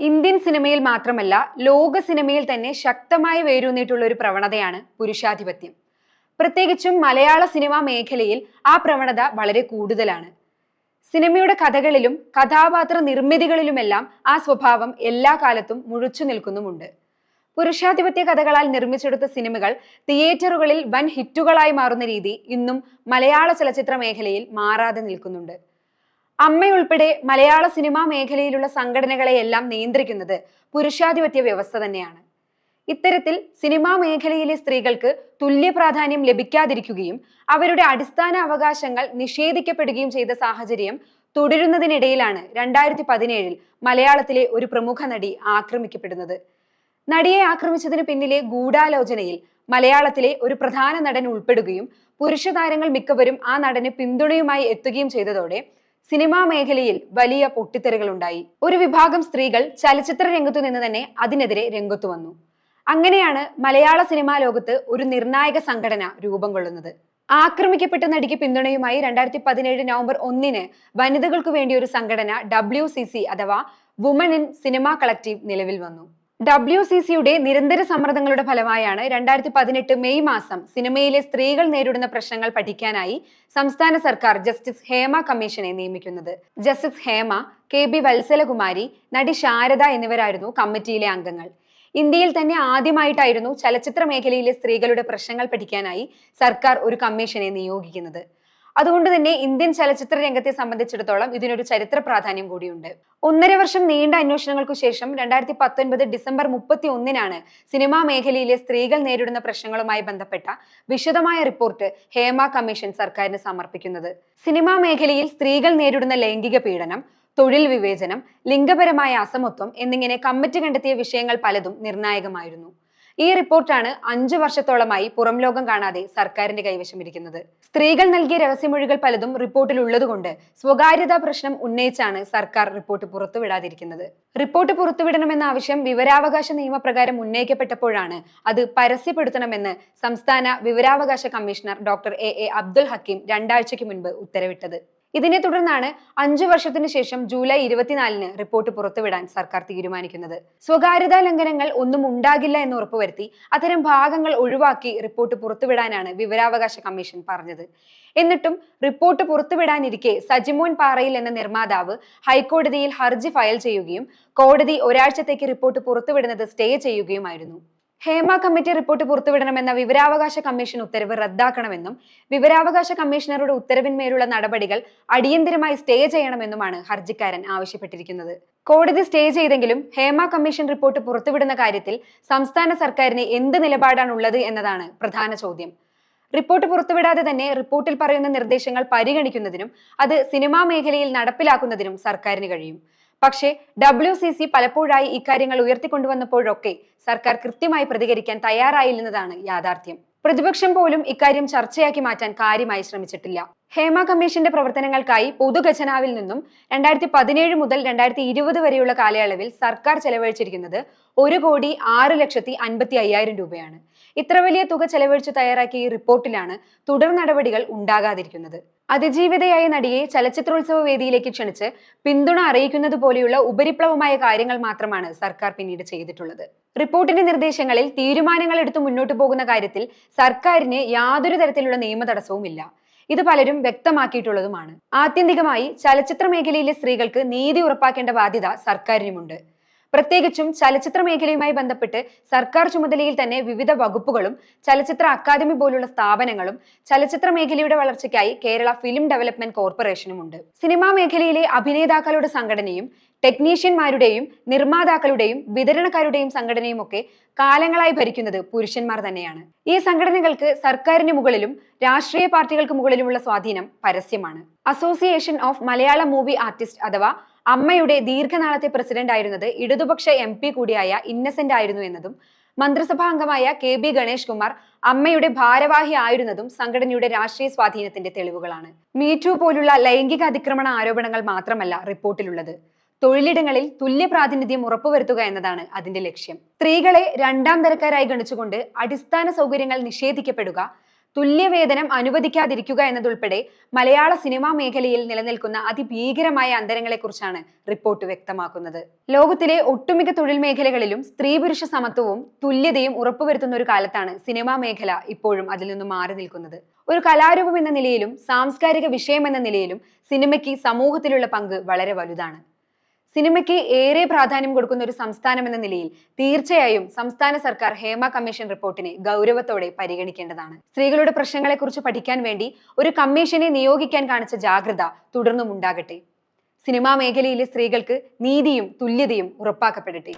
Indian സിനിമയിൽ മാത്രമല്ല ലോക സിനിമയിൽ തന്നെ ശക്തമായി വേരൂന്നിയിട്ടുള്ള ഒരു പ്രവണതയാണ് പുരുഷാധിപത്യം. പ്രത്യേകിച്ചും മലയാള സിനിമാ മേഖലയിൽ ആ പ്രവണത വളരെ കൂടുതലാണ്. സിനിമയുടെ കഥകളിലും കഥാപാത്ര നിർമ്മിതികളിലുമെല്ലാം ആ സ്വഭാവം എല്ലാ കാലത്തും മുഴിച്ചു നിൽക്കുന്നുമുണ്ട്. പുരുഷാധിപത്യ കഥകളാൽ നിർമ്മിച്ചെടുത്ത സിനിമകൾ തിയേറ്ററുകളിൽ വൻ ഹിറ്റുകളായി മാറുന്ന രീതി ഇന്നും മലയാള ചലച്ചിത്ര മേഖലയിൽ മാറാതെ നിൽക്കുന്നുണ്ട്. അമ്മയുൾപ്പെടെ മലയാള സിനിമാ മേഖലയിലുള്ള സംഘടനകളെയെല്ലാം നിയന്ത്രിക്കുന്നത് പുരുഷാധിപത്യ വ്യവസ്ഥ തന്നെയാണ്. ഇത്തരത്തിൽ സിനിമാ മേഖലയിലെ സ്ത്രീകൾക്ക് തുല്യ പ്രാധാന്യം ലഭിക്കാതിരിക്കുകയും അവരുടെ അടിസ്ഥാന അവകാശങ്ങൾ നിഷേധിക്കപ്പെടുകയും ചെയ്ത സാഹചര്യം തുടരുന്നതിനിടയിലാണ് രണ്ടായിരത്തി പതിനേഴിൽ മലയാളത്തിലെ ഒരു പ്രമുഖ നടി ആക്രമിക്കപ്പെടുന്നത്. നടിയെ ആക്രമിച്ചതിന് പിന്നിലെ ഗൂഢാലോചനയിൽ മലയാളത്തിലെ ഒരു പ്രധാന നടൻ ഉൾപ്പെടുകയും പുരുഷ താരങ്ങൾ മിക്കവരും ആ നടന് പിന്തുണയുമായി എത്തുകയും ചെയ്തതോടെ സിനിമാ മേഖലയിൽ വലിയ പൊട്ടിത്തെറികൾ ഉണ്ടായി ഒരു വിഭാഗം സ്ത്രീകൾ ചലച്ചിത്ര രംഗത്തു നിന്ന് തന്നെ അതിനെതിരെ രംഗത്തു വന്നു. അങ്ങനെയാണ് മലയാള സിനിമാ ലോകത്ത് ഒരു നിർണായക സംഘടന രൂപം കൊള്ളുന്നത്. ആക്രമിക്കപ്പെട്ട നടിക്ക് പിന്തുണയുമായി രണ്ടായിരത്തി പതിനേഴ് നവംബർ ഒന്നിന് വനിതകൾക്ക് വേണ്ടി ഒരു സംഘടന ഡബ്ല്യു അഥവാ വുമൺ ഇൻ സിനിമ കളക്റ്റീവ് നിലവിൽ വന്നു. ഡബ്ല്യു സി സിയുടെ നിരന്തര സമ്മർദ്ദങ്ങളുടെ ഫലമായാണ് രണ്ടായിരത്തി പതിനെട്ട് മെയ് മാസം സിനിമയിലെ സ്ത്രീകൾ നേരിടുന്ന പ്രശ്നങ്ങൾ പഠിക്കാനായി സംസ്ഥാന സർക്കാർ ജസ്റ്റിസ് ഹേമ കമ്മീഷനെ നിയമിക്കുന്നത്. Justice Hema K B Vatsalakumari നടി ശാരദ എന്നിവരായിരുന്നു കമ്മിറ്റിയിലെ അംഗങ്ങൾ. ഇന്ത്യയിൽ തന്നെ ആദ്യമായിട്ടായിരുന്നു ചലച്ചിത്ര മേഖലയിലെ സ്ത്രീകളുടെ പ്രശ്നങ്ങൾ പഠിക്കാനായി സർക്കാർ ഒരു കമ്മീഷനെ നിയോഗിക്കുന്നത്. അതുകൊണ്ട് തന്നെ ഇന്ത്യൻ ചലച്ചിത്ര രംഗത്തെ സംബന്ധിച്ചിടത്തോളം ഇതിനൊരു ചരിത്ര പ്രാധാന്യം കൂടിയുണ്ട്. ഒന്നര വർഷം നീണ്ട അന്വേഷണങ്ങൾക്കു ശേഷം രണ്ടായിരത്തി പത്തൊൻപത് ഡിസംബർ മുപ്പത്തി ഒന്നിനാണ് സിനിമാ മേഖലയിലെ സ്ത്രീകൾ നേരിടുന്ന പ്രശ്നങ്ങളുമായി ബന്ധപ്പെട്ട വിശദമായ റിപ്പോർട്ട് ഹേമ കമ്മീഷൻ സർക്കാരിന് സമർപ്പിക്കുന്നത്. സിനിമാ മേഖലയിൽ സ്ത്രീകൾ നേരിടുന്ന ലൈംഗിക പീഡനം തൊഴിൽ വിവേചനം ലിംഗപരമായ അസമത്വം എന്നിങ്ങനെ കമ്മിറ്റി കണ്ടെത്തിയ വിഷയങ്ങൾ പലതും നിർണായകമായിരുന്നു. ഈ റിപ്പോർട്ടാണ് അഞ്ചു വർഷത്തോളമായി പുറം ലോകം കാണാതെ സർക്കാരിന്റെ കൈവശം ഇരിക്കുന്നത്. സ്ത്രീകൾ നൽകിയ രഹസ്യമൊഴികൾ പലതും റിപ്പോർട്ടിൽ ഉള്ളതുകൊണ്ട് സ്വകാര്യതാ പ്രശ്നം ഉന്നയിച്ചാണ് സർക്കാർ റിപ്പോർട്ട് പുറത്തുവിടാതിരിക്കുന്നത്. റിപ്പോർട്ട് പുറത്തുവിടണമെന്ന ആവശ്യം വിവരാവകാശ നിയമപ്രകാരം ഉന്നയിക്കപ്പെട്ടപ്പോഴാണ് അത് പരസ്യപ്പെടുത്തണമെന്ന് സംസ്ഥാന വിവരാവകാശ commissioner doctor A A Abdul Hakeem രണ്ടാഴ്ചയ്ക്ക് മുൻപ് ഉത്തരവിട്ടത്. ഇതിനെ തുടർന്നാണ് അഞ്ചു വർഷത്തിനു ശേഷം ജൂലൈ ഇരുപത്തിനാലിന് റിപ്പോർട്ട് പുറത്തുവിടാൻ സർക്കാർ തീരുമാനിക്കുന്നത്. സ്വകാര്യതാ ലംഘനങ്ങൾ ഒന്നും ഉണ്ടാകില്ല എന്ന് ഉറപ്പുവരുത്തി അത്തരം ഭാഗങ്ങൾ ഒഴിവാക്കി റിപ്പോർട്ട് പുറത്തുവിടാനാണ് വിവരാവകാശ കമ്മീഷൻ പറഞ്ഞത്. എന്നിട്ടും റിപ്പോർട്ട് പുറത്തുവിടാനിരിക്കെ സജിമോൻ പാറയിൽ എന്ന നിർമ്മാതാവ് ഹൈക്കോടതിയിൽ ഹർജി ഫയൽ ചെയ്യുകയും കോടതി ഒരാഴ്ചത്തേക്ക് റിപ്പോർട്ട് പുറത്തുവിടുന്നത് സ്റ്റേ ചെയ്യുകയുമായിരുന്നു. ഹേമ കമ്മിറ്റി റിപ്പോർട്ട് പുറത്തുവിടണമെന്ന വിവരാവകാശ കമ്മീഷൻ ഉത്തരവ് റദ്ദാക്കണമെന്നും വിവരാവകാശ കമ്മീഷണറുടെ ഉത്തരവിന്മേലുള്ള നടപടികൾ അടിയന്തരമായി സ്റ്റേ ചെയ്യണമെന്നുമാണ് ഹർജിക്കാരൻ ആവശ്യപ്പെട്ടിരിക്കുന്നത്. കോടതി സ്റ്റേ ചെയ്തെങ്കിലും ഹേമ കമ്മീഷൻ റിപ്പോർട്ട് പുറത്തുവിടുന്ന കാര്യത്തിൽ സംസ്ഥാന സർക്കാരിന് എന്ത് നിലപാടാണുള്ളത് എന്നതാണ് പ്രധാന ചോദ്യം. റിപ്പോർട്ട് പുറത്തുവിടാതെ തന്നെ റിപ്പോർട്ടിൽ പറയുന്ന നിർദ്ദേശങ്ങൾ പരിഗണിക്കുന്നതിനും അത് സിനിമാ മേഖലയിൽ നടപ്പിലാക്കുന്നതിനും സർക്കാരിന് കഴിയും. പക്ഷേ ഡബ്ല്യു സി സി പലപ്പോഴായി ഇക്കാര്യങ്ങൾ ഉയർത്തിക്കൊണ്ടുവന്നപ്പോഴൊക്കെ സർക്കാർ കൃത്യമായി പ്രതികരിക്കാൻ തയ്യാറായില്ലെന്നതാണ് യാഥാർത്ഥ്യം. പ്രതിപക്ഷം പോലും ഇക്കാര്യം ചർച്ചയാക്കി മാറ്റാൻ കാര്യമായി ശ്രമിച്ചിട്ടില്ല. ഹേമ കമ്മീഷന്റെ പ്രവർത്തനങ്ങൾക്കായി പൊതുഖജനാവിൽ നിന്നും രണ്ടായിരത്തി പതിനേഴ് മുതൽ രണ്ടായിരത്തി ഇരുപത് വരെയുള്ള കാലയളവിൽ സർക്കാർ ചെലവഴിച്ചിരിക്കുന്നത് ഒരു കോടി ആറ് ലക്ഷത്തി അൻപത്തി അയ്യായിരം രൂപയാണ്. ഇത്ര വലിയ തുക ചെലവഴിച്ച് തയ്യാറാക്കിയ ഈ റിപ്പോർട്ടിലാണ് തുടർ നടപടികൾ ഉണ്ടാകാതിരിക്കുന്നത്. അതിജീവിതയായ നടിയെ ചലച്ചിത്രോത്സവ വേദിയിലേക്ക് ക്ഷണിച്ച് പിന്തുണ അറിയിക്കുന്നത് പോലെയുള്ള ഉപരിപ്ലവമായ കാര്യങ്ങൾ മാത്രമാണ് സർക്കാർ പിന്നീട് ചെയ്തിട്ടുള്ളത്. റിപ്പോർട്ടിന്റെ നിർദ്ദേശങ്ങളിൽ തീരുമാനങ്ങൾ എടുത്ത് മുന്നോട്ട് പോകുന്ന കാര്യത്തിൽ സർക്കാരിന് യാതൊരു തരത്തിലുള്ള നിയമ ഇത് പലരും വ്യക്തമാക്കിയിട്ടുള്ളതുമാണ്. ആത്യന്തികമായി ചലച്ചിത്ര മേഖലയിലെ സ്ത്രീകൾക്ക് നീതി ഉറപ്പാക്കേണ്ട ബാധ്യത സർക്കാരിനുമുണ്ട്. പ്രത്യേകിച്ചും ചലച്ചിത്ര മേഖലയുമായി ബന്ധപ്പെട്ട് സർക്കാർ ചുമതലയിൽ തന്നെ വിവിധ വകുപ്പുകളും ചലച്ചിത്ര അക്കാദമി പോലുള്ള സ്ഥാപനങ്ങളും ചലച്ചിത്ര മേഖലയുടെ വളർച്ചയ്ക്കായി കേരള ഫിലിം ഡെവലപ്മെന്റ് കോർപ്പറേഷനും ഉണ്ട് സിനിമാ മേഖലയിലെ അഭിനേതാക്കളുടെ സംഘടനയും ടെക്നീഷ്യന്മാരുടെയും നിർമ്മാതാക്കളുടെയും വിതരണക്കാരുടെയും സംഘടനയും ഒക്കെ കാലങ്ങളായി ഭരിക്കുന്നത് പുരുഷന്മാർ തന്നെയാണ്. ഈ സംഘടനകൾക്ക് സർക്കാരിന് മുകളിലും രാഷ്ട്രീയ പാർട്ടികൾക്ക് മുകളിലുമുള്ള സ്വാധീനം പരസ്യമാണ്. Association of Malayala movie artist അഥവാ അമ്മയുടെ ദീർഘനാളത്തെ പ്രസിഡന്റ് ആയിരുന്നത് ഇടതുപക്ഷ എം പി കൂടിയായ ഇന്നസെന്റ് ആയിരുന്നു എന്നതും മന്ത്രിസഭാ അംഗമായ കെ ബി ഗണേഷ് കുമാർ അമ്മയുടെ ഭാരവാഹി ആയിരുന്നതും സംഘടനയുടെ രാഷ്ട്രീയ സ്വാധീനത്തിന്റെ തെളിവുകളാണ്. മീറ്റു പോലുള്ള ലൈംഗിക അതിക്രമണ ആരോപണങ്ങൾ മാത്രമല്ല റിപ്പോർട്ടിലുള്ളത്. തൊഴിലിടങ്ങളിൽ തുല്യ പ്രാതിനിധ്യം ഉറപ്പുവരുത്തുക എന്നതാണ് അതിന്റെ ലക്ഷ്യം. സ്ത്രീകളെ രണ്ടാം തരക്കാരായി ഗണിച്ചുകൊണ്ട് അടിസ്ഥാന സൗകര്യങ്ങൾ നിഷേധിക്കപ്പെടുക തുല്യവേതനം അനുവദിക്കാതിരിക്കുക എന്നതുൾപ്പെടെ മലയാള സിനിമാ മേഖലയിൽ നിലനിൽക്കുന്ന അതിഭീകരമായ അന്തരങ്ങളെക്കുറിച്ചാണ് റിപ്പോർട്ട് വ്യക്തമാക്കുന്നത്. ലോകത്തിലെ ഒട്ടുമിക്ക തൊഴിൽ മേഖലകളിലും സ്ത്രീ പുരുഷ സമത്വവും തുല്യതയും ഉറപ്പുവരുത്തുന്ന ഒരു കാലത്താണ് സിനിമാ മേഖല ഇപ്പോഴും അതിൽ നിന്നും മാറി നിൽക്കുന്നത്. ഒരു കലാരൂപം എന്ന നിലയിലും സാംസ്കാരിക വിഷയം എന്ന നിലയിലും സിനിമയ്ക്ക് സമൂഹത്തിലുള്ള പങ്ക് വളരെ വലുതാണ്. സിനിമയ്ക്ക് ഏറെ പ്രാധാന്യം കൊടുക്കുന്ന ഒരു സംസ്ഥാനം എന്ന നിലയിൽ തീർച്ചയായും സംസ്ഥാന സർക്കാർ ഹേമ കമ്മീഷൻ റിപ്പോർട്ടിനെ ഗൗരവത്തോടെ പരിഗണിക്കേണ്ടതാണ്. സ്ത്രീകളുടെ പ്രശ്നങ്ങളെക്കുറിച്ച് പഠിക്കാൻ വേണ്ടി ഒരു കമ്മീഷനെ നിയോഗിക്കാൻ കാണിച്ച ജാഗ്രത തുടർന്നും ഉണ്ടാകട്ടെ. സിനിമാ മേഖലയിലെ സ്ത്രീകൾക്ക് നീതിയും തുല്യതയും ഉറപ്പാക്കപ്പെടട്ടെ.